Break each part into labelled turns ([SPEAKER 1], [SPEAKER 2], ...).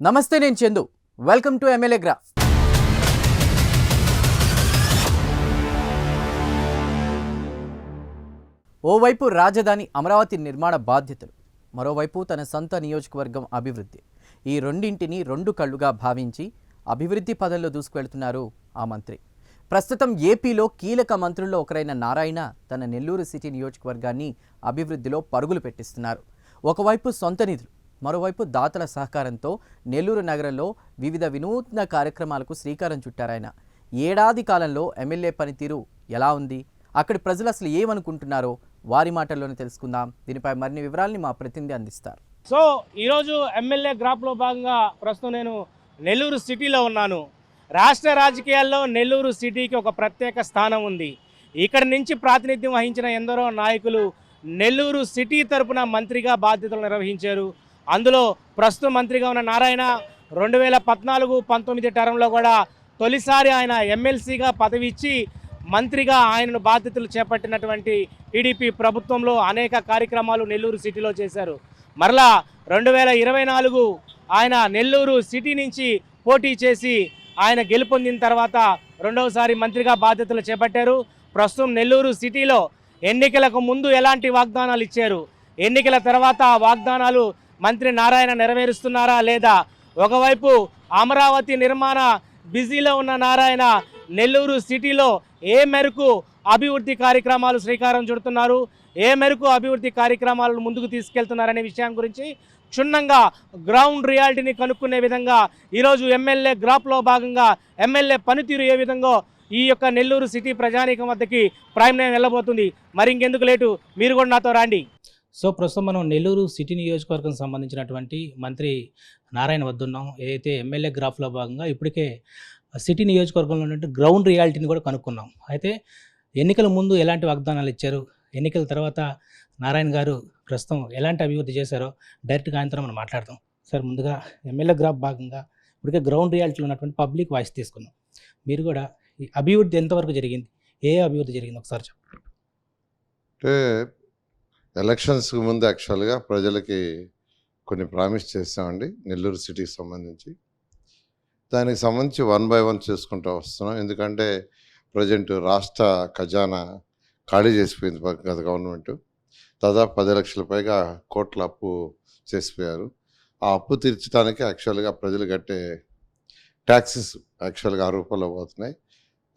[SPEAKER 1] నమస్తే నేను Chandu. Welcome to MLA graph ఓవైపు రాజధాని అమరావతి నిర్మాణ బాధ్యతలు మరోవైపు తన సొంత నియోజకవర్గం అభివృద్ధి. ఈ రెండింటిని రెండు కళ్ళుగా భావించి అభివృద్ధి పదంలో దూసుకువెళ్తున్నారు ఆ మంత్రి. ప్రస్తుతం ఏపీలో కీలక మంత్రుల్లో ఒకరైన నారాయణ తన నెల్లూరు సిటీ నియోజకవర్గాన్ని అభివృద్ధిలో పరుగులు పెట్టిస్తున్నారు. ఒకవైపు సొంత నిధులు మరోవైపు దాతల సహకారంతో నెల్లూరు నగరంలో వివిధ వినూత్న కార్యక్రమాలకు శ్రీకారం చుట్టారాయన ఏడాది కాలంలో ఎమ్మెల్యే పనితీరు ఎలా ఉంది? అక్కడి ప్రజలు అసలు ఏమనుకుంటున్నారో వారి మాటల్లోనే తెలుసుకుందాం. దీనిపై మరిన్ని వివరాల్ని మా ప్రతినిధి అందిస్తారు.
[SPEAKER 2] సో ఈరోజు ఎమ్మెల్యే గ్రాప్లో భాగంగా ప్రస్తుతం నేను నెల్లూరు సిటీలో ఉన్నాను. రాష్ట్ర రాజకీయాల్లో నెల్లూరు సిటీకి ఒక ప్రత్యేక స్థానం ఉంది. ఇక్కడ నుంచి ప్రాతినిధ్యం వహించిన ఎందరో నాయకులు నెల్లూరు సిటీ తరపున మంత్రిగా బాధ్యతలు నిర్వహించారు. అందులో ప్రస్తుతం మంత్రిగా ఉన్న నారాయణ రెండు వేల పద్నాలుగు పంతొమ్మిది టర్మ్లో కూడా తొలిసారి ఆయన ఎమ్మెల్సీగా పదవి ఇచ్చి మంత్రిగా ఆయనను బాధ్యతలు చేపట్టినటువంటి టీడీపీ ప్రభుత్వంలో అనేక కార్యక్రమాలు నెల్లూరు సిటీలో చేశారు. మరలా రెండు వేల ఇరవై నాలుగు ఆయన నెల్లూరు సిటీ నుంచి పోటీ చేసి ఆయన గెలుపొందిన తర్వాత రెండవసారి మంత్రిగా బాధ్యతలు చేపట్టారు. ప్రస్తుతం నెల్లూరు సిటీలో ఎన్నికలకు ముందు ఎలాంటి వాగ్దానాలు ఇచ్చారు? ఎన్నికల తర్వాత వాగ్దానాలు మంత్రి నారాయణ నెరవేరుస్తున్నారా లేదా? ఒకవైపు అమరావతి నిర్మాణ బిజీలో ఉన్న నారాయణ నెల్లూరు సిటీలో ఏ మేరకు అభివృద్ధి కార్యక్రమాలు శ్రీకారం చుడుతున్నారు? ఏ మేరకు అభివృద్ధి కార్యక్రమాలను ముందుకు తీసుకెళ్తున్నారనే విషయం గురించి క్షుణ్ణంగా గ్రౌండ్ రియాలిటీని కనుక్కునే విధంగా ఈరోజు ఎమ్మెల్యే గ్రాప్లో భాగంగా ఎమ్మెల్యే పనితీరు ఏ విధంగా ఈ యొక్క నెల్లూరు సిటీ ప్రజానీకం వద్దకి ప్రైమ్ నైన్ వెళ్ళబోతుంది? మరి ఇంకెందుకు లేటు? మీరు కూడా నాతో రండి. సో ప్రస్తుతం మనం నెల్లూరు సిటీ నియోజకవర్గం సంబంధించినటువంటి మంత్రి నారాయణ వద్దున్నాం. ఏదైతే ఎమ్మెల్యే గ్రాఫ్లో భాగంగా ఇప్పటికే సిటీ నియోజకవర్గంలో ఉన్నటువంటి గ్రౌండ్ రియాలిటీని కూడా కనుక్కున్నాం. అయితే ఎన్నికల ముందు ఎలాంటి వాగ్దానాలు ఇచ్చారు? ఎన్నికల తర్వాత నారాయణ గారు ప్రస్తుతం ఎలాంటి అభివృద్ధి చేశారో డైరెక్ట్గా ఆయనతో మనం మాట్లాడదాం. సార్ ముందుగా ఎమ్మెల్యే గ్రాఫ్ భాగంగా ఇప్పటికే గ్రౌండ్ రియాలిటీలో ఉన్నటువంటి పబ్లిక్ వాయిస్ తీసుకున్నాం మీరు కూడా ఈ అభివృద్ధి ఎంతవరకు జరిగింది? ఏ అభివృద్ధి జరిగింది? ఒకసారి చెప్పండి.
[SPEAKER 3] అంటే ఎలక్షన్స్కి ముందు యాక్చువల్గా ప్రజలకి కొన్ని ప్రామిస్ చేస్తామండి నెల్లూరు సిటీకి సంబంధించి. దానికి సంబంధించి వన్ బై వన్ చేసుకుంటూ వస్తున్నాం. ఎందుకంటే ప్రజెంట్ రాష్ట్ర ఖజానా ఖాళీ చేసిపోయింది గత గవర్నమెంట్ దాదాపు పది లక్షల పైగా కోట్ల అప్పు చేసిపోయారు. ఆ అప్పు తీర్చడానికి యాక్చువల్గా ప్రజలు కట్టే ట్యాక్సెస్ యాక్చువల్గా ఆ రూపంలో పోతున్నాయి.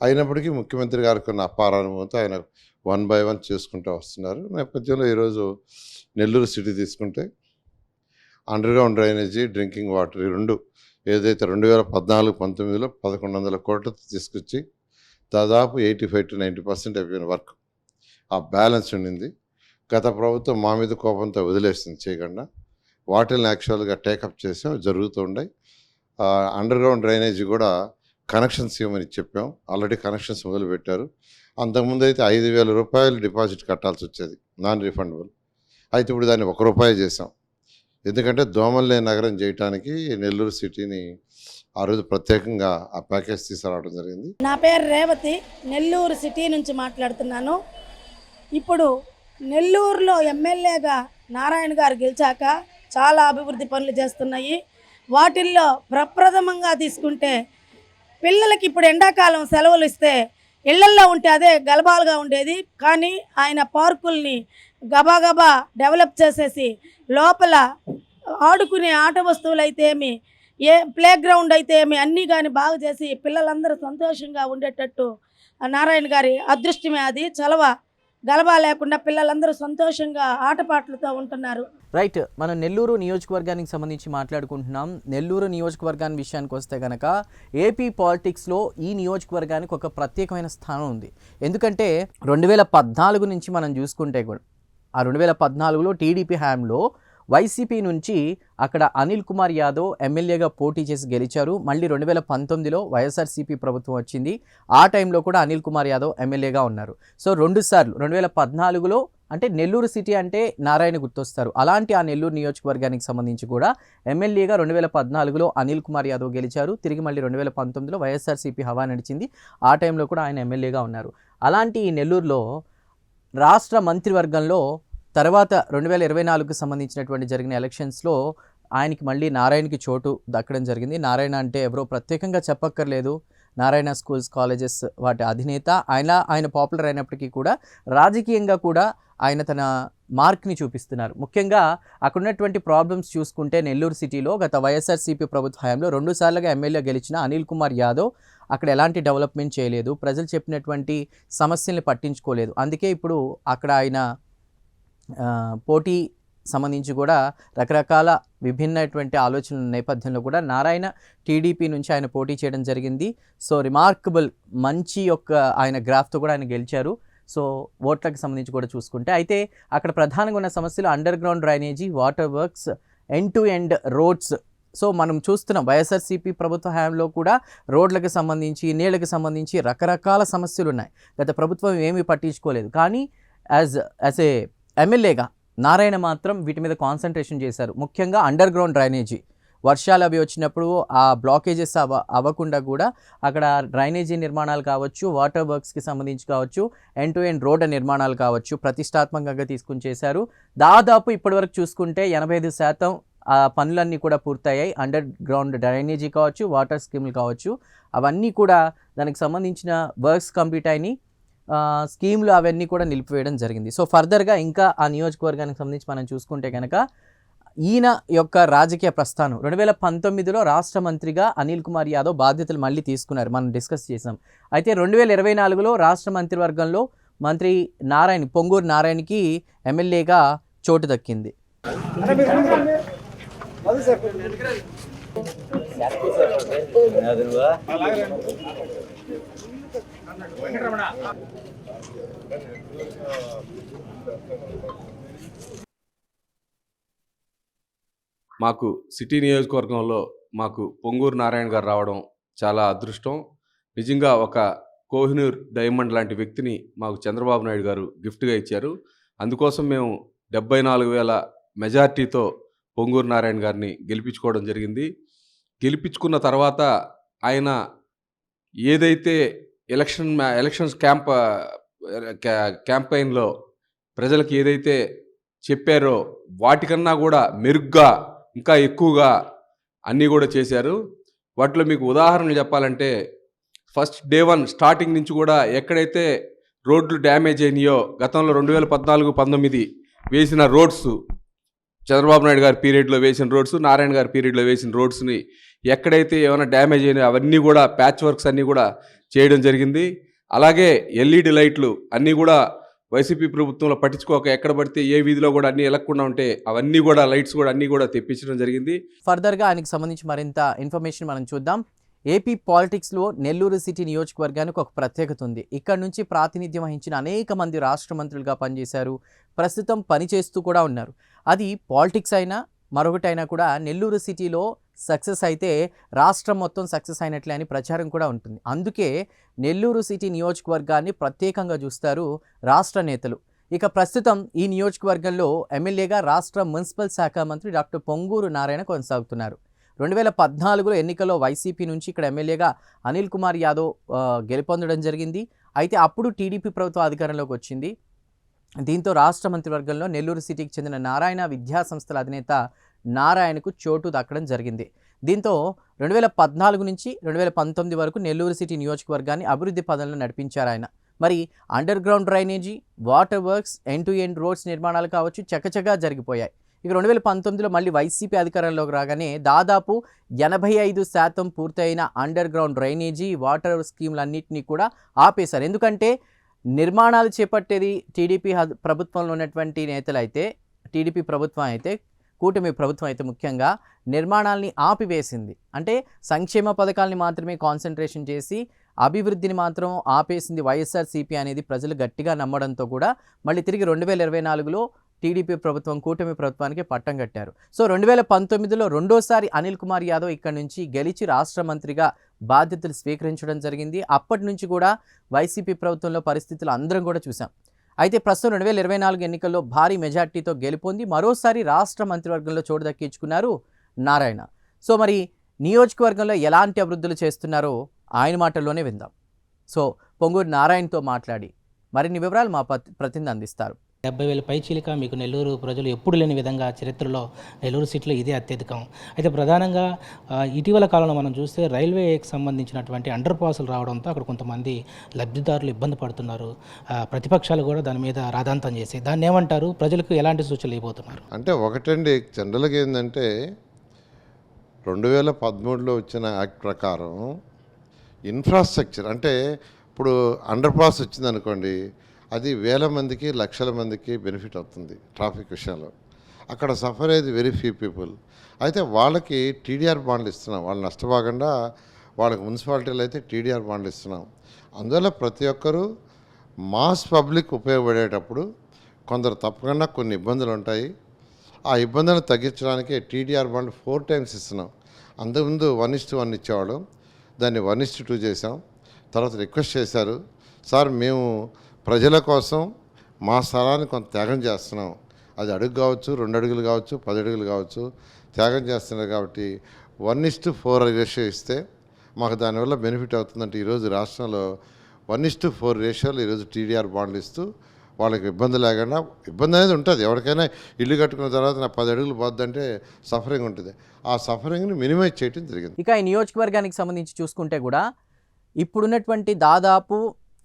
[SPEAKER 3] అయినప్పటికీ ముఖ్యమంత్రి గారికి ఉన్న అపార అనుభవంతో ఆయన వన్ బై వన్ చేసుకుంటూ వస్తున్నారు. నేపథ్యంలో ఈరోజు నెల్లూరు సిటీ తీసుకుంటే అండర్గ్రౌండ్ డ్రైనేజీ డ్రింకింగ్ వాటర్ ఈ రెండు ఏదైతే రెండు వేల పద్నాలుగు పంతొమ్మిదిలో పదకొండు వందల కోట్లతో తీసుకొచ్చి దాదాపు eighty five to ninety percent అయిపోయిన వర్క్. ఆ బ్యాలెన్స్ ఉండింది. గత ప్రభుత్వం మా మీద కోపంతో వదిలేస్తుంది చేయకుండా. వాటిని యాక్చువల్గా టేకప్ చేసాం. జరుగుతూ ఉన్నాయి అండర్గ్రౌండ్ డ్రైనేజీ కూడా కనెక్షన్స్ ఇవ్వమని చెప్పాం. ఆల్రెడీ కనెక్షన్స్ మొదలుపెట్టారు. అంతకుముందు అయితే ఐదు వేల రూపాయలు డిపాజిట్ కట్టాల్సి వచ్చేది నాన్ రిఫండబుల్. అయితే ఇప్పుడు దాన్ని ఒక రూపాయి చేసాం ఎందుకంటే దోమల్లే నగరం చేయటానికి నెల్లూరు సిటీని ఆ రోజు ప్రత్యేకంగా ఆ ప్యాకేజ్ తీసుకురావడం జరిగింది.
[SPEAKER 4] నా పేరు రేవతి. నెల్లూరు సిటీ నుంచి మాట్లాడుతున్నాను. ఇప్పుడు నెల్లూరులో ఎమ్మెల్యేగా నారాయణ గారు గెలిచాక చాలా అభివృద్ధి పనులు చేస్తున్నాయి. వాటిల్లో ప్రప్రథమంగా తీసుకుంటే పిల్లలకి ఇప్పుడు ఎండాకాలం సెలవులు ఇస్తే ఇళ్ళల్లో ఉంటే అదే గలబాలుగా ఉండేది. కానీ ఆయన పార్కుల్ని గబాగబా డెవలప్ చేసేసి లోపల ఆడుకునే ఆట వస్తువులు అయితే ఏమి ఏ ప్లే గ్రౌండ్ అయితే ఏమి అన్నీ కానీ బాగు చేసి పిల్లలందరూ సంతోషంగా ఉండేటట్టు నారాయణ గారి అదృష్టమే అది. చలవ గలబా లేకుండా పిల్లలందరూ సంతోషంగా ఆటపాటలతో ఉంటున్నారు.
[SPEAKER 1] రైట్ మనం నెల్లూరు నియోజకవర్గానికి సంబంధించి మాట్లాడుకుంటున్నాం. నెల్లూరు నియోజకవర్గాన్ని విషయానికి వస్తే కనుక ఏపీ పాలిటిక్స్లో ఈ నియోజకవర్గానికి ఒక ప్రత్యేకమైన స్థానం ఉంది. ఎందుకంటే రెండు వేల పద్నాలుగు నుంచి మనం చూసుకుంటే కూడా ఆ రెండు వేల పద్నాలుగులో టీడీపీ హ్యామ్లో వైసీపీ నుంచి అక్కడ అనిల్ కుమార్ యాదవ్ ఎమ్మెల్యేగా పోటీ చేసి గెలిచారు. మళ్ళీ రెండు వేల పంతొమ్మిదిలో వైఎస్ఆర్సీపీ ప్రభుత్వం వచ్చింది. ఆ టైంలో కూడా అనిల్ కుమార్ యాదవ్ ఎమ్మెల్యేగా ఉన్నారు. సో రెండు సార్లు రెండు వేల పద్నాలుగులో అంటే నెల్లూరు సిటీ అంటే నారాయణ గుర్తొస్తారు. అలాంటి ఆ నెల్లూరు నియోజకవర్గానికి సంబంధించి కూడా ఎమ్మెల్యేగా రెండు వేల పద్నాలుగులో అనిల్ కుమార్ యాదవ్ గెలిచారు. తిరిగి మళ్ళీ రెండు వేల పంతొమ్మిదిలో వైఎస్ఆర్సీపీ హవా నడిచింది. ఆ టైంలో కూడా ఆయన ఎమ్మెల్యేగా ఉన్నారు. అలాంటి ఈ నెల్లూరులో రాష్ట్ర మంత్రివర్గంలో తర్వాత రెండు వేల ఇరవై నాలుగుకు సంబంధించినటువంటి జరిగిన ఎలక్షన్స్లో ఆయనకి మళ్ళీ నారాయణకి చోటు దక్కడం జరిగింది. నారాయణ అంటే ఎవరో ప్రత్యేకంగా చెప్పక్కర్లేదు. నారాయణ స్కూల్స్ కాలేజెస్ వాటి అధినేత. ఆయన ఆయన పాపులర్ అయినప్పటికీ కూడా రాజకీయంగా కూడా ఆయన తన మార్క్ని చూపిస్తున్నారు. ముఖ్యంగా అక్కడ ఉన్నటువంటి ప్రాబ్లమ్స్ చూసుకుంటే నెల్లూరు సిటీలో గత వైఎస్ఆర్సీపీ ప్రభుత్వ హయాంలో రెండుసార్లుగా ఎమ్మెల్యే గెలిచిన అనిల్ కుమార్ యాదవ్ అక్కడ ఎలాంటి డెవలప్మెంట్ చేయలేదు. ప్రజలు చెప్పినటువంటి సమస్యల్ని పట్టించుకోలేదు. అందుకే ఇప్పుడు అక్కడ ఆయన పోటీ సంబంధించి కూడా రకరకాల విభిన్నటువంటి ఆలోచనల నేపథ్యంలో కూడా నారాయణ టీడీపీ నుంచి ఆయన పోటీ చేయడం జరిగింది. సో రిమార్కబుల్ మంచి యొక్క ఆయన గ్రాఫ్తో కూడా ఆయన గెలిచారు. సో ఓట్లకు సంబంధించి కూడా చూసుకుంటే అయితే అక్కడ ప్రధానంగా ఉన్న సమస్యలు under ground drainage water works end to end roads so మనం చూస్తున్నాం వైఎస్ఆర్సీపీ ప్రభుత్వ హయాంలో కూడా రోడ్లకు సంబంధించి నీళ్ళకి సంబంధించి రకరకాల సమస్యలు ఉన్నాయి గత ప్రభుత్వం ఏమీ పట్టించుకోలేదు. కానీ యాజ్ యాజ్ ఏ ఎమ్మెల్యేగా నారాయణ మాత్రం వీటి మీద కాన్సన్ట్రేషన్ చేశారు. ముఖ్యంగా అండర్ గ్రౌండ్ డ్రైనేజీ. వర్షాలు అవి వచ్చినప్పుడు ఆ బ్లాకేజెస్ అవ అవ్వకుండా కూడా అక్కడ డ్రైనేజీ నిర్మాణాలు కావచ్చు వాటర్ వర్క్స్కి సంబంధించి కావచ్చు ఎండ్ టు ఎండ్ రోడ్డు నిర్మాణాలు కావచ్చు ప్రతిష్టాత్మకంగా తీసుకుని చేశారు. దాదాపు ఇప్పటివరకు చూసుకుంటే ఎనభై ఐదు శాతం ఆ పనులన్నీ కూడా పూర్తయ్యాయి. అండర్ గ్రౌండ్ డ్రైనేజీ కావచ్చు వాటర్ స్కీమ్లు కావచ్చు. అవన్నీ కూడా దానికి సంబంధించిన వర్క్స్ కంప్లీట్ అయినాయి. స్కీమ్లు అవన్నీ కూడా నిలిపివేయడం జరిగింది. సో ఫర్దర్గా ఇంకా ఆ నియోజకవర్గానికి సంబంధించి మనం చూసుకుంటే కనుక ఈయన యొక్క రాజకీయ ప్రస్థానం రెండు వేల పంతొమ్మిదిలో రాష్ట్ర మంత్రిగా అనిల్ కుమార్ యాదవ్ బాధ్యతలు మళ్ళీ తీసుకున్నారు. మనం డిస్కస్ చేసాం అయితే రెండు వేల ఇరవై నాలుగులో రాష్ట్ర మంత్రివర్గంలో మంత్రి నారాయణ పొంగూరు నారాయణకి ఎమ్మెల్యేగా చోటు దక్కింది.
[SPEAKER 5] మాకు సిటీ నియోజకవర్గంలో మాకు పొంగూరు నారాయణ గారు రావడం చాలా అదృష్టం. నిజంగా ఒక కోహినూర్ డైమండ్ లాంటి వ్యక్తిని మాకు చంద్రబాబు నాయుడు గారు గిఫ్ట్గా ఇచ్చారు. అందుకోసం మేము డెబ్బై నాలుగు వేల మెజార్టీతో పొంగూరు నారాయణ గారిని గెలిపించుకోవడం జరిగింది. గెలిపించుకున్న తర్వాత ఆయన ఏదైతే ఎలక్షన్ ఎలక్షన్స్ క్యాంప్ క్యాంపెయిన్లో ప్రజలకు ఏదైతే చెప్పారో వాటికన్నా కూడా మెరుగ్గా ఇంకా ఎక్కువగా అన్నీ కూడా చేశారు. వాటిలో మీకు ఉదాహరణలు చెప్పాలంటే ఫస్ట్ డే వన్ స్టార్టింగ్ నుంచి కూడా ఎక్కడైతే రోడ్లు డ్యామేజ్ అయినాయో గతంలో రెండు వేల పద్నాలుగు పంతొమ్మిది వేసిన రోడ్స్ చంద్రబాబు నాయుడు గారి పీరియడ్లో వేసిన రోడ్స్ నారాయణ గారి పీరియడ్లో వేసిన రోడ్స్ని ఎక్కడైతే ఏమైనా డ్యామేజ్ అయినాయో అవన్నీ కూడా ప్యాచ్ వర్క్స్ అన్నీ కూడా చేయడం జరిగింది. అలాగే ఎల్ఈడి లైట్లు అన్నీ కూడా వైసీపీ ప్రభుత్వంలో పట్టించుకోక ఎక్కడ పడితే ఏ వీధిలో కూడా అన్నీ ఎలక్కుండా ఉంటే అవన్నీ కూడా లైట్స్ కూడా అన్నీ కూడా తెప్పించడం జరిగింది.
[SPEAKER 1] ఫర్దర్గా ఆయనకి సంబంధించి మరింత ఇన్ఫర్మేషన్ మనం చూద్దాం. ఏపీ పాలిటిక్స్లో నెల్లూరు సిటీ నియోజకవర్గానికి ఒక ప్రత్యేకత ఉంది. ఇక్కడ నుంచి ప్రాతినిధ్యం వహించిన అనేక మంది రాష్ట్ర మంత్రులుగా పనిచేశారు. ప్రస్తుతం పనిచేస్తూ కూడా ఉన్నారు. అది పాలిటిక్స్ అయినా మరొకటైనా కూడా నెల్లూరు సిటీలో సక్సెస్ అయితే రాష్ట్రం మొత్తం సక్సెస్ అయినట్లే అని ప్రచారం కూడా ఉంటుంది. అందుకే నెల్లూరు సిటీ నియోజకవర్గాన్ని ప్రత్యేకంగా చూస్తారు రాష్ట్ర నేతలు. ఇక ప్రస్తుతం ఈ నియోజకవర్గంలో ఎమ్మెల్యేగా రాష్ట్ర మున్సిపల్ శాఖ మంత్రి డాక్టర్ పొంగూరు నారాయణ కొనసాగుతున్నారు. రెండు వేల పద్నాలుగులో ఎన్నికల్లో వైసీపీ నుంచి ఇక్కడ ఎమ్మెల్యేగా అనిల్ కుమార్ యాదవ్ గెలుపొందడం జరిగింది. అయితే అప్పుడు టీడీపీ ప్రభుత్వం అధికారంలోకి వచ్చింది. దీంతో రాష్ట్ర మంత్రివర్గంలో నెల్లూరు సిటీకి చెందిన నారాయణ విద్యా సంస్థల అధినేత నారాయణకు చోటు దక్కడం జరిగింది. దీంతో రెండు వేల పద్నాలుగు నుంచి రెండు వేల పంతొమ్మిది వరకు నెల్లూరు సిటీ నియోజకవర్గాన్ని అభివృద్ధి పదంలో నడిపించారు ఆయన. మరి under ground drainage water works end to end roads నిర్మాణాలు కావచ్చు చకచకా జరిగిపోయాయి. ఇక రెండు వేల పంతొమ్మిదిలో మళ్ళీ వైసీపీ అధికారంలోకి రాగానే దాదాపు ఎనభై ఐదు శాతం పూర్తయిన అండర్ గ్రౌండ్ డ్రైనేజీ వాటర్ స్కీమ్లన్నింటినీ కూడా ఆపేశారు. ఎందుకంటే నిర్మాణాలు చేపట్టేది టీడీపీ హద్- ప్రభుత్వంలో ఉన్నటువంటి నేతలు అయితే టీడీపీ ప్రభుత్వం అయితే కూటమి ప్రభుత్వం అయితే ముఖ్యంగా నిర్మాణాల్ని ఆపివేసింది. అంటే సంక్షేమ పథకాల్ని మాత్రమే కాన్సన్ట్రేషన్ చేసి అభివృద్ధిని మాత్రం ఆపేసింది వైఎస్ఆర్సీపీ అనేది ప్రజలు గట్టిగా నమ్మడంతో కూడా మళ్ళీ తిరిగి రెండు వేల ఇరవై నాలుగులో టీడీపీ ప్రభుత్వం కూటమి ప్రభుత్వానికి పట్టం కట్టారు. సో రెండు వేల పంతొమ్మిదిలో రెండోసారి అనిల్ కుమార్ యాదవ్ ఇక్కడ నుంచి గెలిచి రాష్ట్ర మంత్రిగా బాధ్యతలు స్వీకరించడం జరిగింది. అప్పటి నుంచి కూడా వైసీపీ ప్రభుత్వంలో పరిస్థితులు అందరం కూడా చూసాం. అయితే ప్రస్తుతం రెండు వేల ఇరవై నాలుగు ఎన్నికల్లో భారీ మెజార్టీతో గెలుపొంది మరోసారి రాష్ట్ర మంత్రివర్గంలో చోటు దక్కించుకున్నారు నారాయణ. సో మరి నియోజకవర్గంలో ఎలాంటి అభివృద్ధులు చేస్తున్నారో ఆయన మాటల్లోనే విందాం. సో పొంగూరు నారాయణతో మాట్లాడి మరిన్ని వివరాలు మా ప్రతినిధి అందిస్తారు.
[SPEAKER 6] డెబ్బై వేల పైచీలిక మీకు నెల్లూరు ప్రజలు ఎప్పుడు లేని విధంగా చరిత్రలో నెల్లూరు సిటీలో ఇదే అత్యధికం. అయితే ప్రధానంగా ఇటీవల కాలంలో మనం చూస్తే రైల్వేకి సంబంధించినటువంటి అండర్ పాసులు రావడంతో అక్కడ కొంతమంది లబ్ధిదారులు ఇబ్బంది పడుతున్నారు. ప్రతిపక్షాలు కూడా దాని మీద రాధాంతం చేసి దాన్ని ఏమంటారు? ప్రజలకు ఎలాంటి సూచనలు ఇవ్వబోతున్నారు?
[SPEAKER 3] అంటే ఒకటండి జనరల్గా ఏంటంటే రెండు వేల పదమూడులో వచ్చిన యాక్ట్ ప్రకారం ఇన్ఫ్రాస్ట్రక్చర్ అంటే ఇప్పుడు అండర్ పాస్ వచ్చింది అనుకోండి అది వేల మందికి లక్షల మందికి బెనిఫిట్ అవుతుంది ట్రాఫిక్ విషయంలో. అక్కడ సఫర్ అయ్యేది వెరీ ఫ్యూ పీపుల్ అయితే వాళ్ళకి టీడీఆర్ బాండ్లు ఇస్తున్నాం. వాళ్ళు నష్టపోకుండా వాళ్ళకి మున్సిపాలిటీలు అయితే టీడీఆర్ బాండ్లు ఇస్తున్నాం. అందువల్ల ప్రతి ఒక్కరూ మాస్ పబ్లిక్ ఉపయోగపడేటప్పుడు కొందరు తప్పకుండా కొన్ని ఇబ్బందులు ఉంటాయి. ఆ ఇబ్బందులను తగ్గించడానికి టీడీఆర్ బాండ్ ఫోర్ టైమ్స్ ఇస్తున్నాం. అంతకుముందు వన్ ఇస్ వన్ ఇచ్చేవాళ్ళం. దాన్ని వన్ ఇస్ టూ చేసాం తర్వాత రిక్వెస్ట్ చేశారు. సార్ మేము ప్రజల కోసం మా స్థలాన్ని కొంత త్యాగం చేస్తున్నాం. అది అడుగు కావచ్చు రెండు అడుగులు కావచ్చు పది అడుగులు కావచ్చు త్యాగం చేస్తున్నారు కాబట్టి one is to four ratio ఇస్తే మాకు దానివల్ల బెనిఫిట్ అవుతుందంటే ఈరోజు రాష్ట్రంలో వన్ ఇస్ టు ఫోర్ రేషియోలు ఈరోజు టీడీఆర్ బాండ్లు ఇస్తూ వాళ్ళకి ఇబ్బంది లేకుండా ఇబ్బంది అనేది ఉంటుంది. ఎవరికైనా ఇల్లు కట్టుకున్న తర్వాత నా పది అడుగులు పోద్దంటే సఫరింగ్ ఉంటుంది. ఆ సఫరింగ్ని మినిమైజ్ చేయడం జరిగింది.
[SPEAKER 1] ఇక ఈ నియోజకవర్గానికి సంబంధించి చూసుకుంటే కూడా ఇప్పుడున్నటువంటి దాదాపు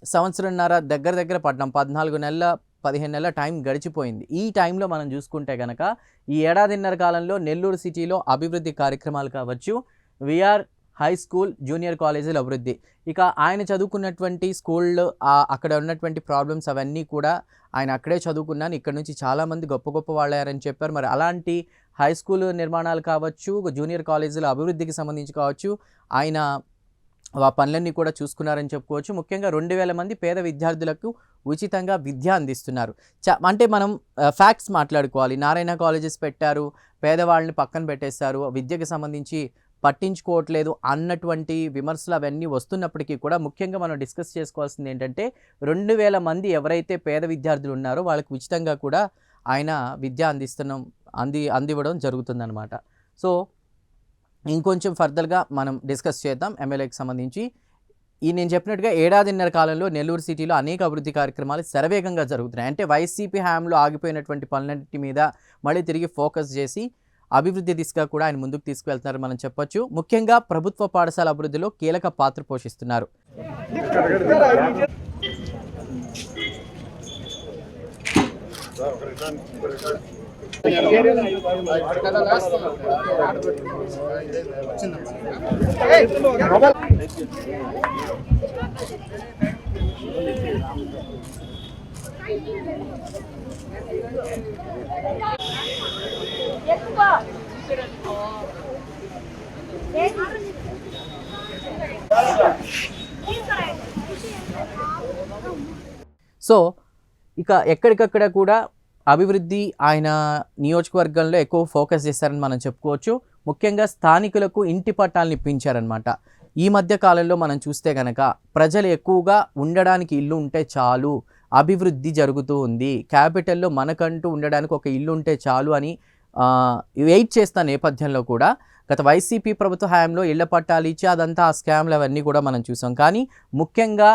[SPEAKER 1] సంవత్సరంన్నర దగ్గర దగ్గర పడ్డాం. పద్నాలుగు నెలల పదిహేను నెలల టైం గడిచిపోయింది. ఈ టైంలో మనం చూసుకుంటే కనుక ఈ ఏడాదిన్నర కాలంలో నెల్లూరు సిటీలో అభివృద్ధి కార్యక్రమాలు కావచ్చు విఆర్ హై స్కూల్ జూనియర్ కాలేజీల అభివృద్ధి. ఇక ఆయన చదువుకున్నటువంటి స్కూళ్ళు అక్కడ ఉన్నటువంటి ప్రాబ్లమ్స్ అవన్నీ కూడా ఆయన అక్కడే చదువుకున్నాను. ఇక్కడ నుంచి చాలామంది గొప్ప గొప్ప వాళ్ళారని చెప్పారు. మరి అలాంటి హై స్కూల్ నిర్మాణాలు కావచ్చు జూనియర్ కాలేజీల అభివృద్ధికి సంబంధించి కావచ్చు ఆయన ఆ పనులన్నీ కూడా చూసుకున్నారని చెప్పుకోవచ్చు. ముఖ్యంగా రెండు వేల మంది పేద విద్యార్థులకు ఉచితంగా విద్య అందిస్తున్నారు. చ అంటే మనం ఫ్యాక్ట్స్ మాట్లాడుకోవాలి. నారాయణ కాలేజెస్ పెట్టారు పేదవాళ్ళని పక్కన పెట్టేస్తారు విద్యకు సంబంధించి పట్టించుకోవట్లేదు అన్నటువంటి విమర్శలు అవన్నీ వస్తున్నప్పటికీ కూడా ముఖ్యంగా మనం డిస్కస్ చేసుకోవాల్సింది ఏంటంటే రెండు వేల మంది ఎవరైతే పేద విద్యార్థులు ఉన్నారో వాళ్ళకి ఉచితంగా కూడా ఆయన విద్య అందిస్తున్నాం అంది అందివ్వడం జరుగుతుందన్నమాట. సో ఇంకొంచెం ఫర్దర్గా మనం డిస్కస్ చేద్దాం ఎమ్మెల్యేకి సంబంధించి. ఈ నేను చెప్పినట్టుగా ఏడాదిన్నర కాలంలో నెల్లూరు సిటీలో అనేక అభివృద్ధి కార్యక్రమాలు శరవేగంగా జరుగుతున్నాయి. అంటే వైసీపీ హయాంలో ఆగిపోయినటువంటి పనులన్నింటి మీద మళ్ళీ తిరిగి ఫోకస్ చేసి అభివృద్ధి దిశగా కూడా ఆయన ముందుకు తీసుకువెళ్తున్నారు మనం చెప్పొచ్చు. ముఖ్యంగా ప్రభుత్వ పాఠశాల అభివృద్ధిలో కీలక పాత్ర పోషిస్తున్నారు. సో ఇక ఎక్కడికక్కడ కూడా అభివృద్ధి ఆయన నియోజకవర్గంలో ఎక్కువ ఫోకస్ చేశారని మనం చెప్పుకోవచ్చు. ముఖ్యంగా స్థానికులకు ఇంటి పట్టాలను ఇప్పించారనమాట ఈ మధ్య కాలంలో మనం చూస్తే కనుక ప్రజలు ఎక్కువగా ఉండడానికి ఇల్లు ఉంటే చాలు అభివృద్ధి జరుగుతూ ఉంది. క్యాపిటల్లో మనకంటూ ఉండడానికి ఒక ఇల్లు ఉంటే చాలు అని వెయిట్ చేస్తున్న నేపథ్యంలో కూడా గత వైసీపీ ప్రభుత్వ హయాంలో ఇళ్ళ పట్టాలు ఇచ్చి అదంతా ఆ స్కామ్లు అవన్నీ కూడా మనం చూసాం. కానీ ముఖ్యంగా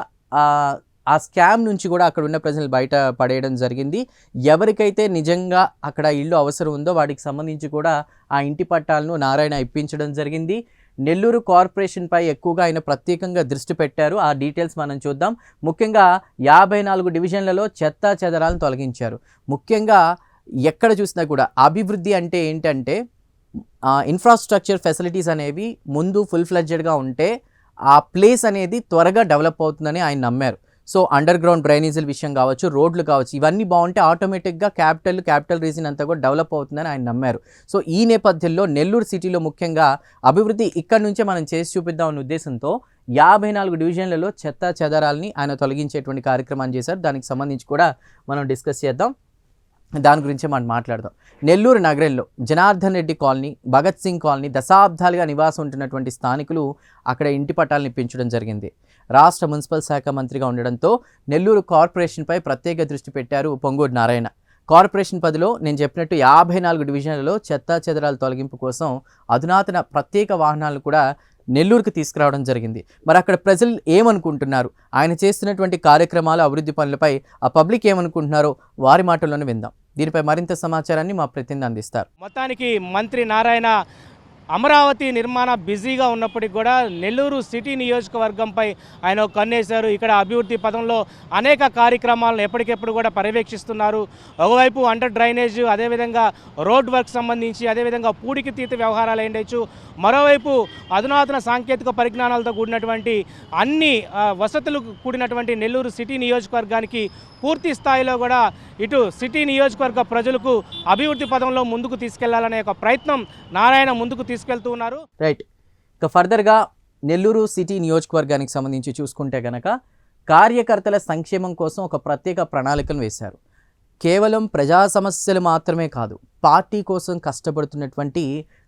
[SPEAKER 1] ఆ, స్కామ్ నుంచి కూడా అక్కడ ఉన్న ప్రజలు బయట పడేయడం జరిగింది. ఎవరికైతే నిజంగా అక్కడ ఇల్లు అవసరం ఉందో వాటికి సంబంధించి కూడా ఆ ఇంటి పట్టాలను నారాయణ ఇప్పించడం జరిగింది. నెల్లూరు కార్పొరేషన్పై ఎక్కువగా ఆయన ప్రత్యేకంగా దృష్టి పెట్టారు. ఆ డీటెయిల్స్ మనం చూద్దాం. ముఖ్యంగా యాభై నాలుగు డివిజన్లలో చెత్త చెదరాలను తొలగించారు. ముఖ్యంగా ఎక్కడ చూసినా కూడా అభివృద్ధి అంటే ఏంటంటే ఇన్ఫ్రాస్ట్రక్చర్ ఫెసిలిటీస్ అనేవి ముందు ఫుల్ ఫ్లెడ్జెడ్గా ఉంటే ఆ ప్లేస్ అనేది త్వరగా డెవలప్ అవుతుందని ఆయన నమ్మారు. సో అండర్ గ్రౌండ్ డ్రైనేజీల విషయం కావచ్చు రోడ్లు కావచ్చు ఇవన్నీ బాగుంటే ఆటోమేటిక్గా క్యాపిటల్ క్యాపిటల్ రీజన్ అంతా కూడా డెవలప్ అవుతుందని ఆయన నమ్మారు. సో ఈ నేపథ్యంలో నెల్లూరు సిటీలో ముఖ్యంగా అభివృద్ధి ఇక్కడి నుంచే మనం చేసి చూపిద్దాం అనే ఉద్దేశంతో యాభై నాలుగు డివిజన్లలో చెత్త చెదరాలని ఆయన తొలగించేటువంటి కార్యక్రమాన్ని చేశారు. దానికి సంబంధించి కూడా మనం డిస్కస్ చేద్దాం. దాని గురించి మనం మాట్లాడదాం. నెల్లూరు నగరంలో జనార్దన్ రెడ్డి కాలనీ భగత్ సింగ్ కాలనీ దశాబ్దాలుగా నివాసం ఉంటున్నటువంటి స్థానికులు అక్కడ ఇంటి పట్టాలను పెంచడం జరిగింది. రాష్ట్ర మున్సిపల్ శాఖ మంత్రిగా ఉండడంతో నెల్లూరు కార్పొరేషన్పై ప్రత్యేక దృష్టి పెట్టారు పొంగూరు నారాయణ. కార్పొరేషన్ పదిలో నేను చెప్పినట్టు యాభై నాలుగు డివిజన్లలో చెత్తా చెదరాల తొలగింపు కోసం అధునాతన ప్రత్యేక వాహనాలు కూడా నెల్లూరుకి తీసుకురావడం జరిగింది. మరి అక్కడ ప్రజలు ఏమనుకుంటున్నారు? ఆయన చేస్తున్నటువంటి కార్యక్రమాలు అభివృద్ధి పనులపై ఆ పబ్లిక్ ఏమనుకుంటున్నారో వారి మాటల్లోనే విందాం. దీనిపై మరింత సమాచారాన్ని మా ప్రతినిధి అందిస్తారు.
[SPEAKER 2] మొత్తానికి మంత్రి నారాయణ అమరావతి నిర్మాణ బిజీగా ఉన్నప్పటికీ కూడా నెల్లూరు సిటీ నియోజకవర్గంపై ఆయన కన్నేశారు. ఇక్కడ అభివృద్ధి పదంలో అనేక కార్యక్రమాలను ఎప్పటికెప్పుడు కూడా పర్యవేక్షిస్తున్నారు. ఒకవైపు అండర్ డ్రైనేజ్ అదేవిధంగా రోడ్ వర్క్ సంబంధించి అదేవిధంగా పూడికి తీత వ్యవహారాలు ఏండొచ్చు మరోవైపు అధునాతన సాంకేతిక పరిజ్ఞానాలతో కూడినటువంటి అన్ని వసతులు కూడినటువంటి నెల్లూరు సిటీ నియోజకవర్గానికి పూర్తి స్థాయిలో కూడా ఇటు సిటీ నియోజకవర్గ ప్రజలకు అభివృద్ధి పదంలో ముందుకు తీసుకెళ్ళాలనే ఒక ప్రయత్నం నారాయణ ముందుకు తీసుకెళ్తూ ఉన్నారు.
[SPEAKER 1] రైట్. ఇక ఫర్దర్గా నెల్లూరు సిటీ నియోజకవర్గానికి సంబంధించి చూసుకుంటే గనక కార్యకర్తల సంక్షేమం కోసం ఒక ప్రత్యేక ప్రణాళికను వేశారు. కేవలం ప్రజా సమస్యలు మాత్రమే కాదు పార్టీ కోసం కష్టపడుతున్నటువంటి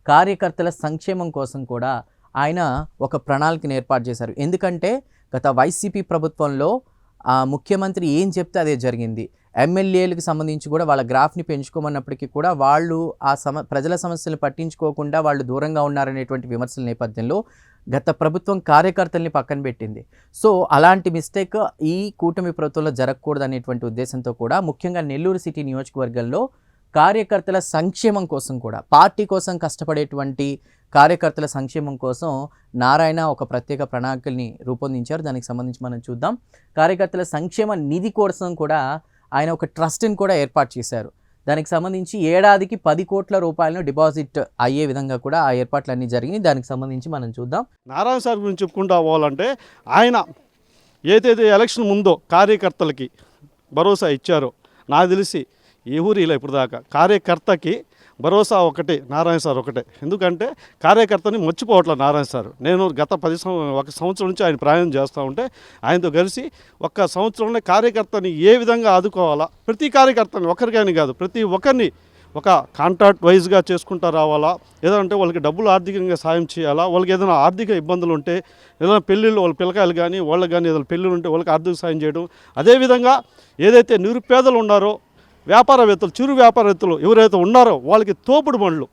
[SPEAKER 1] కార్యకర్తల సంక్షేమం కోసం కూడా ఆయన ఒక ప్రణాళికను ఏర్పాటు చేశారు. ఎందుకంటే గత వైసీపీ ప్రభుత్వంలో ముఖ్యమంత్రి ఏం చెప్తే అదే జరిగింది. ఎమ్మెల్యేలకు సంబంధించి కూడా వాళ్ళ గ్రాఫ్ని పెంచుకోమన్నప్పటికీ కూడా వాళ్ళు ఆ సమ ప్రజల సమస్యలు పట్టించుకోకుండా వాళ్ళు దూరంగా ఉన్నారనేటువంటి విమర్శల నేపథ్యంలో గత ప్రభుత్వం కార్యకర్తల్ని పక్కన పెట్టింది. సో అలాంటి మిస్టేక్ ఈ కూటమి ప్రభుత్వంలో జరగకూడదు అనేటువంటి ఉద్దేశంతో కూడా ముఖ్యంగా నెల్లూరు సిటీ నియోజకవర్గంలో కార్యకర్తల సంక్షేమం కోసం కూడా పార్టీ కోసం కష్టపడేటువంటి కార్యకర్తల సంక్షేమం కోసం నారాయణ ఒక ప్రత్యేక ప్రణాళికల్ని రూపొందించారు. దానికి సంబంధించి మనం చూద్దాం. కార్యకర్తల సంక్షేమ నిధి కోసం కూడా ఆయన ఒక ట్రస్ట్ని కూడా ఏర్పాటు చేశారు. దానికి సంబంధించి ఏడాదికి పది కోట్ల రూపాయలను డిపాజిట్ అయ్యే విధంగా కూడా ఆ ఏర్పాట్లన్నీ జరిగినాయి. దానికి సంబంధించి మనం చూద్దాం.
[SPEAKER 7] నారాయణ సార్ గురించి చెప్పుకుంటా పోవాలంటే ఆయన ఏదైతే ఎలక్షన్ ముందో కార్యకర్తలకి భరోసా ఇచ్చారో నాకు తెలిసి ఏ ఊరు ఇలా ఇప్పుడు దాకా కార్యకర్తకి భరోసా ఒకటే నారాయణ సార్ ఒకటే. ఎందుకంటే కార్యకర్తని మర్చిపోవట్లేదు నారాయణ సార్. నేను గత పది ఒక సంవత్సరం నుంచి ఆయన ప్రయాణం చేస్తూ ఉంటే ఆయనతో కలిసి ఒక్క సంవత్సరంలో కార్యకర్తని ఏ విధంగా ఆదుకోవాలా? ప్రతి కార్యకర్తని ఒకరికని కాదు ప్రతి ఒక్కరిని ఒక కాంట్రాక్ట్ వైజ్గా చేసుకుంటూ రావాలా? ఏదంటే వాళ్ళకి డబ్బులు ఆర్థికంగా సాయం చేయాలా? వాళ్ళకి ఏదైనా ఆర్థిక ఇబ్బందులు ఉంటే ఏదైనా పెళ్ళిళ్ళు వాళ్ళ పిల్లకాయలు కానీ వాళ్ళకి కానీ ఏదైనా పెళ్ళిళ్ళు ఉంటే వాళ్ళకి ఆర్థిక సాయం చేయడం. అదేవిధంగా ఏదైతే నిరుపేదలు ఉన్నారో వ్యాపారవేత్తలు చిరు వ్యాపారవేత్తలు ఎవరైతే ఉన్నారో వాళ్ళకి తోపుడు బండ్లు.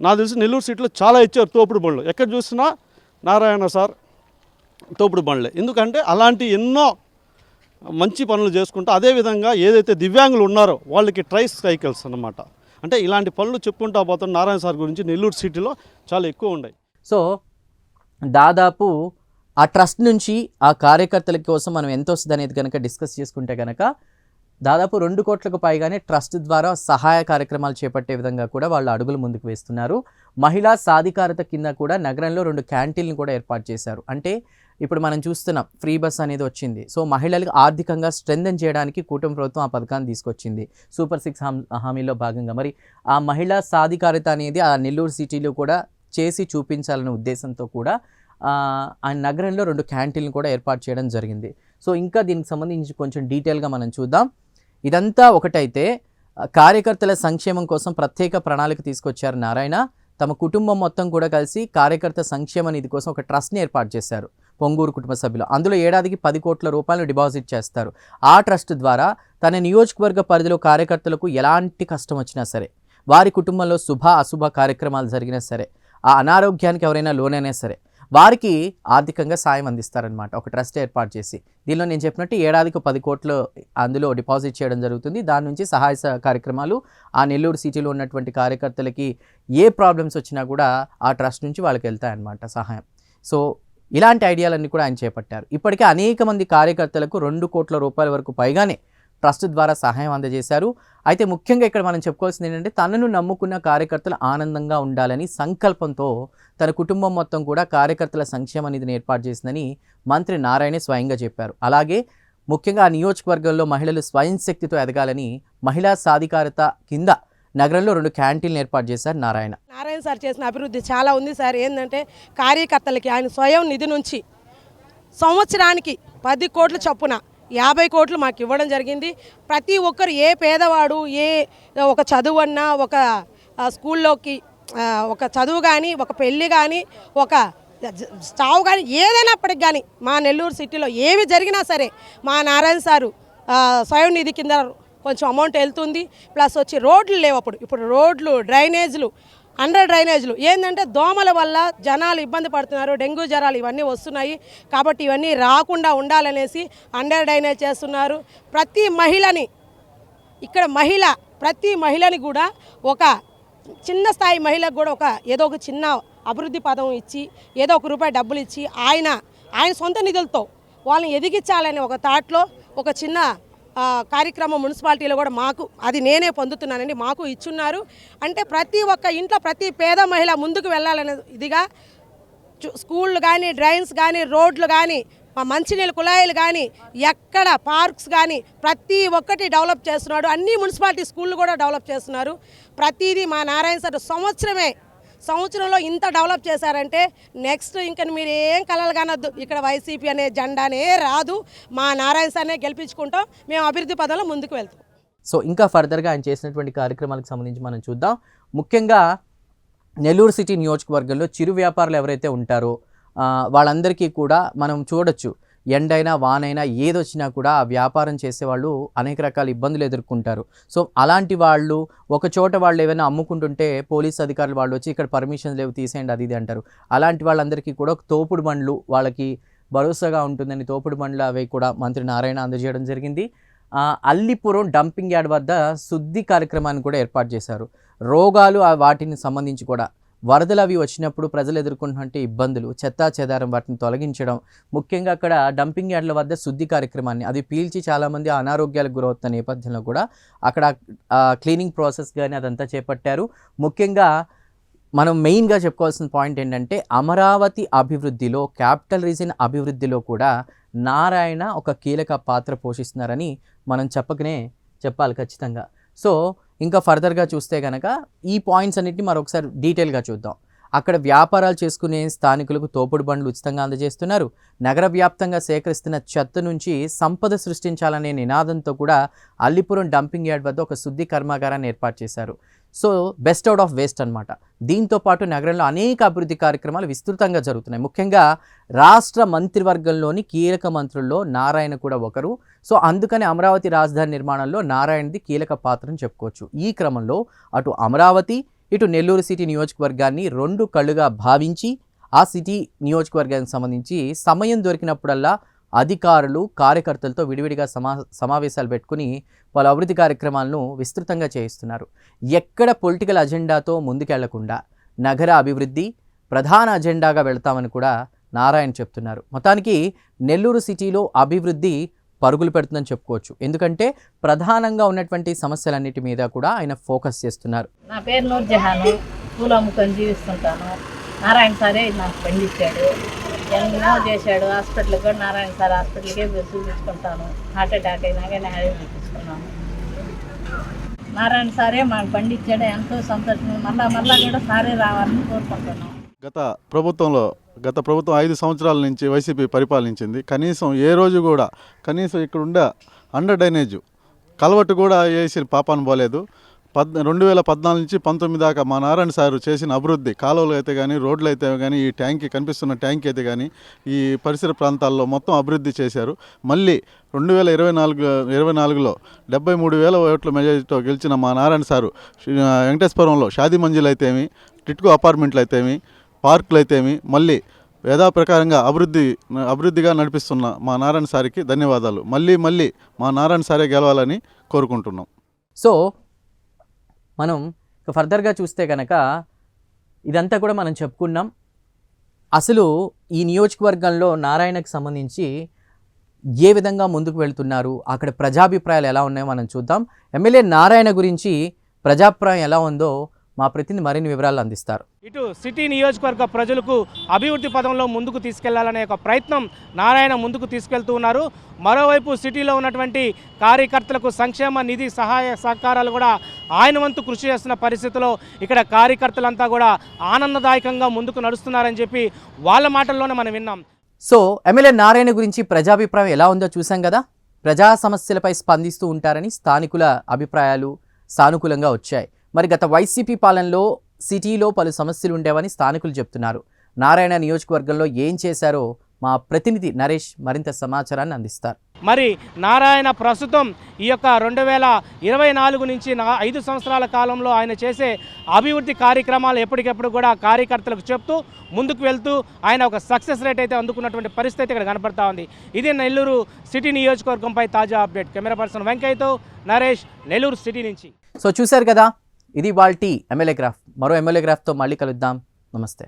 [SPEAKER 7] నాకు తెలిసి నెల్లూరు సిటీలో చాలా ఇచ్చారు తోపుడు బండ్లు. ఎక్కడ చూసినా నారాయణ సార్ తోపుడు బండ్లే. ఎందుకంటే అలాంటి ఎన్నో మంచి పనులు చేసుకుంటూ అదేవిధంగా ఏదైతే దివ్యాంగులు ఉన్నారో వాళ్ళకి ట్రై సైకిల్స్ అన్నమాట. అంటే ఇలాంటి పనులు చెప్పుకుంటా పోతున్న నారాయణ సార్ గురించి నెల్లూరు సిటీలో చాలా ఎక్కువ ఉన్నాయి.
[SPEAKER 1] సో దాదాపు ఆ ట్రస్ట్ నుంచి ఆ కార్యకర్తల కోసం మనం ఎంత వస్తుంది అనేది కనుక డిస్కస్ చేసుకుంటే కనుక దాదాపు రెండు కోట్లకు పైగానే ట్రస్ట్ ద్వారా సహాయ కార్యక్రమాలు చేపట్టే విధంగా కూడా వాళ్ళు అడుగులు ముందుకు వేస్తున్నారు. మహిళా సాధికారత కింద కూడా నగరంలో రెండు క్యాంటీన్లు కూడా ఏర్పాటు చేశారు. అంటే ఇప్పుడు మనం చూస్తున్నాం ఫ్రీ బస్ అనేది వచ్చింది. సో మహిళలకు ఆర్థికంగా స్ట్రెంథన్ చేయడానికి కూటమి ప్రభుత్వం ఆ పథకాన్ని తీసుకొచ్చింది. సూపర్ సిక్స్ హామీలో భాగంగా మరి ఆ మహిళా సాధికారత అనేది ఆ నెల్లూరు సిటీలో కూడా చేసి చూపించాలనే ఉద్దేశంతో కూడా ఆ నగరంలో రెండు క్యాంటీన్లు కూడా ఏర్పాటు చేయడం జరిగింది. సో ఇంకా దీనికి సంబంధించి కొంచెం డీటెయిల్గా మనం చూద్దాం. ఇదంతా ఒకటైతే కార్యకర్తల సంక్షేమం కోసం ప్రత్యేక ప్రణాళిక తీసుకొచ్చారు నారాయణ. తమ కుటుంబం మొత్తం కూడా కలిసి కార్యకర్త సంక్షేమ నిధి కోసం ఒక ట్రస్ట్ని ఏర్పాటు చేశారు పొంగూరు కుటుంబ సభ్యులు. అందులో ఏడాదికి పది కోట్ల రూపాయలు డిపాజిట్ చేస్తారు. ఆ ట్రస్ట్ ద్వారా తన నియోజకవర్గ పరిధిలో కార్యకర్తలకు ఎలాంటి కష్టం వచ్చినా సరే వారి కుటుంబంలో శుభ అశుభ కార్యక్రమాలు జరిగినా సరే ఆ అనారోగ్యానికి ఎవరైనా లోనైనా సరే వారికి ఆర్థికంగా సాయం అందిస్తారనమాట ఒక ట్రస్ట్ ఏర్పాటు చేసి. దీనిలో నేను చెప్పినట్టు ఏడాదికి పది కోట్లు అందులో డిపాజిట్ చేయడం జరుగుతుంది. దాని నుంచి సహాయ కార్యక్రమాలు ఆ నెల్లూరు సిటీలో ఉన్నటువంటి కార్యకర్తలకి ఏ ప్రాబ్లమ్స్ వచ్చినా కూడా ఆ ట్రస్ట్ నుంచి వాళ్ళకి వెళ్తాయన్నమాట సహాయం. సో ఇలాంటి ఐడియాలన్నీ కూడా ఆయన చేపట్టారు. ఇప్పటికే అనేక మంది కార్యకర్తలకు రెండు కోట్ల రూపాయల వరకు పైగానే ట్రస్ట్ ద్వారా సహాయం అందజేశారు. అయితే ముఖ్యంగా ఇక్కడ మనం చెప్పుకోవాల్సింది ఏంటంటే తనను నమ్ముకున్న కార్యకర్తలు ఆనందంగా ఉండాలని సంకల్పంతో తన కుటుంబం మొత్తం కూడా కార్యకర్తల సంక్షేమ నిధిని ఏర్పాటు చేసిందని మంత్రి నారాయణ స్వయంగా చెప్పారు. అలాగే ముఖ్యంగా ఆ నియోజకవర్గంలో మహిళలు స్వయం శక్తితో ఎదగాలని మహిళా సాధికారత కింద నగరంలో రెండు క్యాంటీన్లు ఏర్పాటు చేశారు నారాయణ.
[SPEAKER 8] నారాయణ సార్ చేసిన అభివృద్ధి చాలా ఉంది సార్. ఏంటంటే కార్యకర్తలకి ఆయన స్వయం నిధి నుంచి సంవత్సరానికి పది కోట్ల చొప్పున యాభై కోట్లు మాకు ఇవ్వడం జరిగింది. ప్రతి ఒక్కరు ఏ పేదవాడు ఏ ఒక చదువు అన్నా ఒక స్కూల్లోకి ఒక చదువు కానీ ఒక పెళ్ళి కానీ ఒక స్టావ్ కానీ ఏదైనప్పటికి కానీ మా నెల్లూరు సిటీలో ఏమి జరిగినా సరే మా నారాయణ సారు స్వయం నిధి కింద కొంచెం అమౌంట్ వెళ్తుంది. ప్లస్ వచ్చి రోడ్లు లేవు అప్పుడు. ఇప్పుడు రోడ్లు డ్రైనేజ్లు అండర్ డ్రైనేజ్లు. ఏంటంటే దోమల వల్ల జనాలు ఇబ్బంది పడుతున్నారు డెంగ్యూ జ్వరాలు ఇవన్నీ వస్తున్నాయి. కాబట్టి ఇవన్నీ రాకుండా ఉండాలనేసి అండర్ డ్రైనేజ్ చేస్తున్నారు. ప్రతి మహిళని ఇక్కడ మహిళ ప్రతి మహిళని కూడా ఒక చిన్న స్థాయి మహిళకు కూడా ఒక ఏదో ఒక చిన్న అభివృద్ధి పదం ఇచ్చి ఏదో ఒక రూపాయి డబ్బులు ఇచ్చి ఆయన ఆయన సొంత నిధులతో వాళ్ళని ఎదిగించాలనే ఒక థాట్లో ఒక చిన్న కార్యక్రమం మున్సిపాలిటీలో కూడా మాకు అది నేనే పొందుతున్నానండి మాకు ఇచ్చున్నారు. అంటే ప్రతి ఒక్క ఇంట్లో ప్రతి పేద మహిళ ముందుకు వెళ్ళాలనే ఇదిగా స్కూళ్ళు కానీ డ్రైన్స్ కానీ రోడ్లు కానీ మా మంచినీళ్ళ కుళాయిలు కానీ ఎక్కడ పార్క్స్ కానీ ప్రతి ఒక్కటి డెవలప్ చేస్తున్నాడు. అన్ని మున్సిపాలిటీ స్కూళ్ళు కూడా డెవలప్ చేస్తున్నారు. ప్రతిదీ మా నారాయణ సార్ సంవత్సరమే సంవత్సరంలో ఇంత డెవలప్ చేశారంటే నెక్స్ట్ ఇంకా మీరు ఏం కలలు కానొద్దు. ఇక్కడ వైసీపీ అనే జెండానే రాదు. మా నారాయణ సార్నే గెలిపించుకుంటాం. మేము అభివృద్ధి పదంలో ముందుకు వెళ్తాం.
[SPEAKER 1] సో ఇంకా ఫర్దర్గా ఆయన చేసినటువంటి కార్యక్రమాలకు సంబంధించి మనం చూద్దాం. ముఖ్యంగా నెల్లూరు సిటీ నియోజకవర్గంలో చిరు వ్యాపారులు ఎవరైతే ఉంటారో వాళ్ళందరికీ కూడా మనం చూడొచ్చు. ఎండైనా వానైనా ఏదొచ్చినా కూడా ఆ వ్యాపారం చేసేవాళ్ళు అనేక రకాల ఇబ్బందులు ఎదుర్కొంటారు. సో అలాంటి వాళ్ళు ఒక చోట వాళ్ళు ఏమైనా అమ్ముకుంటుంటే పోలీస్ అధికారులు వాళ్ళు వచ్చి ఇక్కడ పర్మిషన్ లేవు తీసేయండి అది ఇది అంటారు. అలాంటి వాళ్ళందరికీ కూడా తోపుడు బండ్లు వాళ్ళకి భరోసాగా ఉంటుందని తోపుడు బండ్లు అవి కూడా మంత్రి నారాయణ అందజేయడం జరిగింది. అల్లిపురం డంపింగ్ యార్డ్ వద్ద శుద్ధి కార్యక్రమాన్ని కూడా ఏర్పాటు చేశారు. రోగాలు వాటిని సంబంధించి కూడా వరదలు అవి వచ్చినప్పుడు ప్రజలు ఎదుర్కొంటున్నటువంటి ఇబ్బందులు చెత్తా చెదారం వాటిని తొలగించడం ముఖ్యంగా అక్కడ డంపింగ్ యార్డ్ల వద్ద శుద్ధి కార్యక్రమాన్ని అది పీల్చి చాలామంది అనారోగ్యాలకు గురవుతున్న నేపథ్యంలో కూడా అక్కడ క్లీనింగ్ ప్రాసెస్ కానీ అదంతా చేపట్టారు. ముఖ్యంగా మనం మెయిన్గా చెప్పుకోవాల్సిన పాయింట్ ఏంటంటే అమరావతి అభివృద్ధిలో క్యాపిటల్ రీజన్ అభివృద్ధిలో కూడా నారాయణ ఒక కీలక పాత్ర పోషిస్తున్నారని మనం చెప్పకనే చెప్పాలి ఖచ్చితంగా. సో ఇంకా ఫర్దర్గా చూస్తే కనుక ఈ పాయింట్స్ అన్నిటిని మరొకసారి డీటెయిల్గా చూద్దాం. అక్కడ వ్యాపారాలు చేసుకునే స్థానికులకు తోపుడు బండ్లు ఉచితంగా అందజేస్తున్నారు. నగర వ్యాప్తంగా సేకరిస్తున్న చెత్త నుంచి సంపద సృష్టించాలనే నినాదంతో కూడా అల్లిపురం డంపింగ్ యార్డ్ వద్ద ఒక శుద్ధి కర్మాగారాన్ని ఏర్పాటు చేశారు. So best out of waste అనమాట దీంతో పాటు నగరంలో అనేక అభివృద్ధి కార్యక్రమాలు విస్తృతంగా జరుగుతున్నాయి. ముఖ్యంగా రాష్ట్ర మంత్రివర్గంలోని కీలక మంత్రుల్లో నారాయణ కూడా ఒకరు. సో అందుకని అమరావతి రాజధాని నిర్మాణంలో నారాయణది కీలక పాత్రను చెప్పుకోవచ్చు. ఈ క్రమంలో అటు అమరావతి ఇటు నెల్లూరు సిటీ నియోజకవర్గాన్ని రెండు కళ్ళుగా భావించి ఆ సిటీ నియోజకవర్గానికి సంబంధించి సమయం దొరికినప్పుడల్లా అధికారులు కార్యకర్తలతో విడివిడిగా సమా సమావేశాలు పెట్టుకుని పలు అభివృద్ధి కార్యక్రమాలను విస్తృతంగా చేయిస్తున్నారు. ఎక్కడ పొలిటికల్ అజెండాతో ముందుకెళ్ళకుండా నగర అభివృద్ధి ప్రధాన అజెండాగా వెళ్తామని కూడా నారాయణ చెప్తున్నారు. మొత్తానికి నెల్లూరు సిటీలో అభివృద్ధి పరుగులు పెడుతుందని చెప్పుకోవచ్చు. ఎందుకంటే ప్రధానంగా ఉన్నటువంటి సమస్యలన్నిటి మీద కూడా ఆయన ఫోకస్ చేస్తున్నారు.
[SPEAKER 9] నా పేరు నూర్ జహాను. పూలు అమ్ముకొని జీవిస్తుంటాను. నారాయణ సారే నాకు పండించాడు ఎన్నో చేశాడు. హాస్పిటల్కి కూడా నారాయణ సార్ హాస్పిటల్కే చూపించుకుంటాను. హార్ట్ అటాక్ అయినా కానీ అదే నారాయణ సారే మాకు పండించాడు ఎంతో సంతోషం. మళ్ళా మళ్ళా కూడా సారే రావాలని కోరుకుంటున్నాం.
[SPEAKER 7] గత ప్రభుత్వంలో గత ప్రభుత్వం ఐదు సంవత్సరాల నుంచి వైసీపీ పరిపాలించింది. కనీసం ఏ రోజు కూడా కనీసం ఇక్కడ ఉండే అండర్ డ్రైనేజ్ కలవట్టు కూడా వేసి పాపాను పోలేదు. పద్ రెండు వేల పద్నాలుగు నుంచి పంతొమ్మిది దాకా మా నారాయణ సారు చేసిన అభివృద్ధి కాలువలు అయితే కానీ రోడ్లు అయితే కానీ ఈ ట్యాంక్ కనిపిస్తున్న ట్యాంక్ అయితే కానీ ఈ పరిసర ప్రాంతాల్లో మొత్తం అభివృద్ధి చేశారు. మళ్ళీ రెండు వేల ఇరవై నాలుగు ఇరవై నాలుగులో డెబ్బై మూడు వేల ఓట్ల మెజారిటీతో గెలిచిన మా నారాయణ సారు వెంకటేశ్వరంలో షాదీ మంజిల్ అయితేమి టిట్కో అపార్ట్మెంట్లు అయితేమి పార్కులు అయితేమి మళ్ళీ యథాప్రకారంగా అభివృద్ధి అభివృద్ధిగా నడిపిస్తున్న మా నారాయణ సారికి ధన్యవాదాలు. మళ్ళీ మళ్ళీ మా నారాయణ సారే గెలవాలని కోరుకుంటున్నాం.
[SPEAKER 1] సో మనం ఫర్దర్గా చూస్తే కనుక ఇదంతా కూడా మనం చెప్పుకున్నాం. అసలు ఈ నియోజకవర్గంలో నారాయణకు సంబంధించి ఏ విధంగా ముందుకు వెళ్తున్నారు అక్కడ ప్రజాభిప్రాయాలు ఎలా ఉన్నాయో మనం చూద్దాం. ఎమ్మెల్యే నారాయణ గురించి ప్రజాభిప్రాయం ఎలా ఉందో మా ప్రతినిధి మరిన్ని వివరాలు అందిస్తారు.
[SPEAKER 2] ఇటు సిటీ నియోజకవర్గ ప్రజలకు అభివృద్ధి పదంలో ముందుకు తీసుకెళ్ళాలనే ఒక ప్రయత్నం నారాయణ ముందుకు తీసుకెళ్తూ ఉన్నారు. మరోవైపు సిటీలో ఉన్నటువంటి కార్యకర్తలకు సంక్షేమ నిధి సహాయ సహకారాలు కూడా ఆయన వంతు కృషి చేస్తున్న పరిస్థితిలో ఇక్కడ కార్యకర్తలంతా కూడా ఆనందదాయకంగా ముందుకు నడుస్తున్నారని చెప్పి వాళ్ళ మాటల్లోనే మనం విన్నాం.
[SPEAKER 1] సో ఎమ్మెల్యే నారాయణ గురించి ప్రజాభిప్రాయం ఎలా ఉందో చూసాం కదా? ప్రజా సమస్యలపై స్పందిస్తూ ఉంటారని స్థానికుల అభిప్రాయాలు సానుకూలంగా వచ్చాయి. మరి గత వైసీపీ పాలనలో సిటీలో పలు సమస్యలు ఉండేవని స్థానికులు చెప్తున్నారు. నారాయణ నియోజకవర్గంలో ఏం చేశారో మా ప్రతినిధి నరేష్ మరింత సమాచారాన్ని అందిస్తారు.
[SPEAKER 2] మరి నారాయణ ప్రస్తుతం ఈ యొక్క రెండు వేల ఇరవై నాలుగు నుంచి నా ఐదు సంవత్సరాల కాలంలో ఆయన చేసే అభివృద్ధి కార్యక్రమాలు ఎప్పటికెప్పుడు కూడా కార్యకర్తలకు చెప్తూ ముందుకు వెళ్తూ ఆయన ఒక సక్సెస్ రేట్ అయితే అందుకున్నటువంటి పరిస్థితి ఇక్కడ కనపడతా ఉంది. ఇది నెల్లూరు సిటీ నియోజకవర్గంపై తాజా అప్డేట్. కెమెరా పర్సన్ వెంకయ్యతో నరేష్ నెల్లూరు సిటీ నుంచి.
[SPEAKER 1] సో చూశారు కదా ఇది వాళ్ళ ఎమ్మెల్యే గ్రాఫ్. మరో ఎమ్మెల్యే గ్రాఫ్తో మళ్ళీ కలుద్దాం. నమస్తే.